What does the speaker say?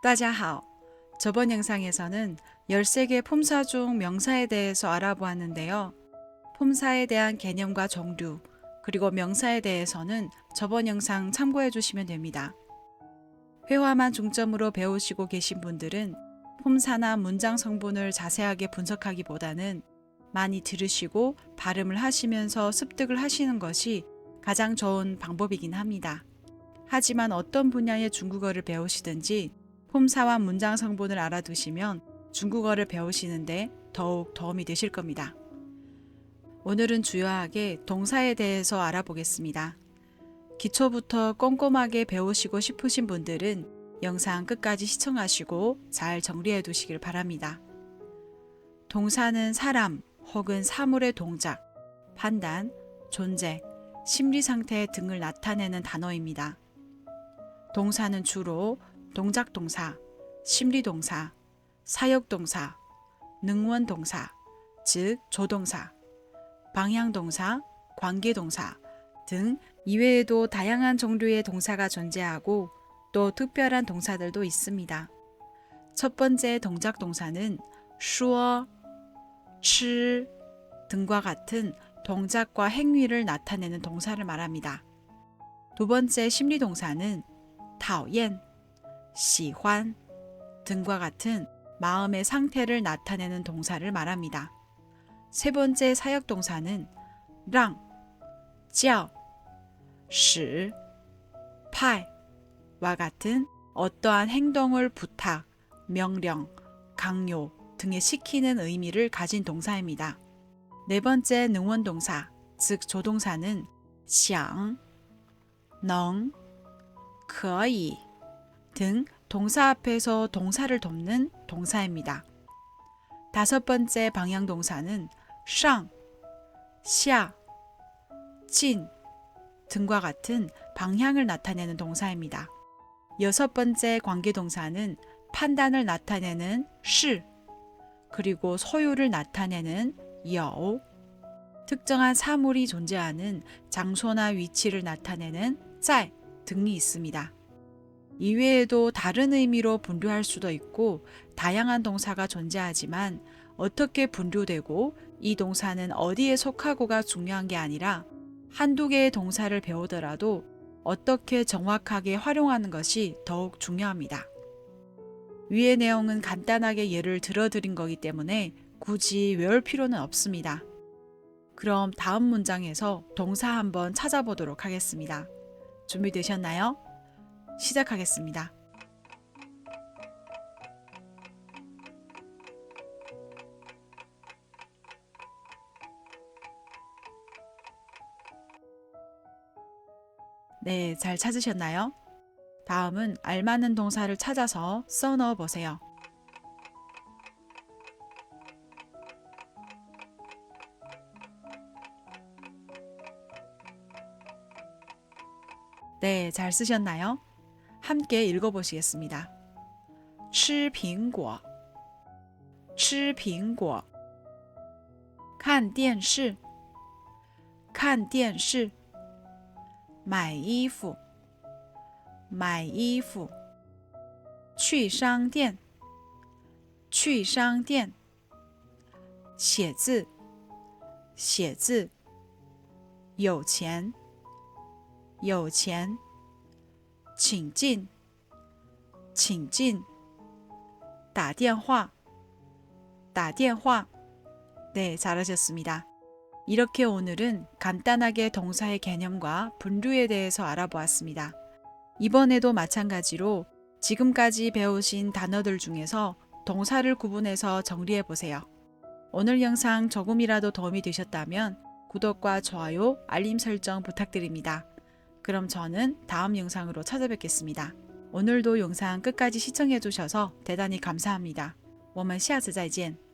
따자하오. 저번 영상에서는 13개 품사 중 명사에 대해서 알아보았는데요. 품사에 대한 개념과 종류, 그리고 명사에 대해서는 저번 영상 참고해 주시면 됩니다. 회화만 중점으로 배우시고 계신 분들은 품사나 문장 성분을 자세하게 분석하기보다는 많이 들으시고 발음을 하시면서 습득을 하시는 것이 가장 좋은 방법이긴 합니다. 하지만 어떤 분야의 중국어를 배우시든지 폼사와 문장 성분을 알아두시면 중국어를 배우시는데 더욱 도움이 되실 겁니다. 오늘은 주요하게 동사에 대해서 알아보겠습니다. 기초부터 꼼꼼하게 배우시고 싶으신 분들은 영상 끝까지 시청하시고 잘 정리해 두시길 바랍니다. 동사는 사람 혹은 사물의 동작, 판단, 존재, 심리 상태 등을 나타내는 단어입니다. 동사는 주로 동작동사, 심리동사, 사역동사, 능원동사, 즉 조동사, 방향동사, 관계동사 등 이외에도 다양한 종류의 동사가 존재하고 또 특별한 동사들도 있습니다. 첫 번째 동작 동사는 슈어, 치 등과 같은 동작과 행위를 나타내는 동사를 말합니다. 두 번째 심리 동사는 타오옌, 喜欢 등과 같은 마음의 상태를 나타내는 동사를 말합니다. 세 번째 사역 동사는 让, 叫, 使, 派와 같은 어떠한 행동을 부탁, 명령, 강요 등에 시키는 의미를 가진 동사입니다. 네 번째 능원 동사, 즉 조동사는 想, 能, 可以 등 동사 앞에서 동사를 돕는 동사입니다. 다섯 번째 방향 동사는 상, 샤, 진 등과 같은 방향을 나타내는 동사입니다. 여섯 번째 관계 동사는 판단을 나타내는 시, 그리고 소유를 나타내는 여오, 특정한 사물이 존재하는 장소나 위치를 나타내는 짤 등이 있습니다. 이외에도 다른 의미로 분류할 수도 있고 다양한 동사가 존재하지만 어떻게 분류되고 이 동사는 어디에 속하고가 중요한 게 아니라 한두 개의 동사를 배우더라도 어떻게 정확하게 활용하는 것이 더욱 중요합니다. 위의 내용은 간단하게 예를 들어드린 거기 때문에 굳이 외울 필요는 없습니다. 그럼 다음 문장에서 동사 한번 찾아보도록 하겠습니다. 준비되셨나요? 시작하겠습니다. 네, 잘 찾으셨나요? 다음은 알맞는 동사를 찾아서 써 넣어 보세요. 네, 잘 쓰셨나요? 함께 읽어보시겠습니다. 吃苹果,吃苹果,看电视,看电视,买衣服,买衣服,去商店,去商店,写字,写字,有钱,有钱, 请进,请进,打电话,打电话. 네, 잘하셨습니다. 이렇게 오늘은 간단하게 동사의 개념과 분류에 대해서 알아보았습니다. 이번에도 마찬가지로 지금까지 배우신 단어들 중에서 동사를 구분해서 정리해 보세요. 오늘 영상 조금이라도 도움이 되셨다면 구독과 좋아요, 알림 설정 부탁드립니다. 그럼 저는 다음 영상으로 찾아뵙겠습니다. 오늘도 영상 끝까지 시청해 주셔서 대단히 감사합니다. 我们下次再见。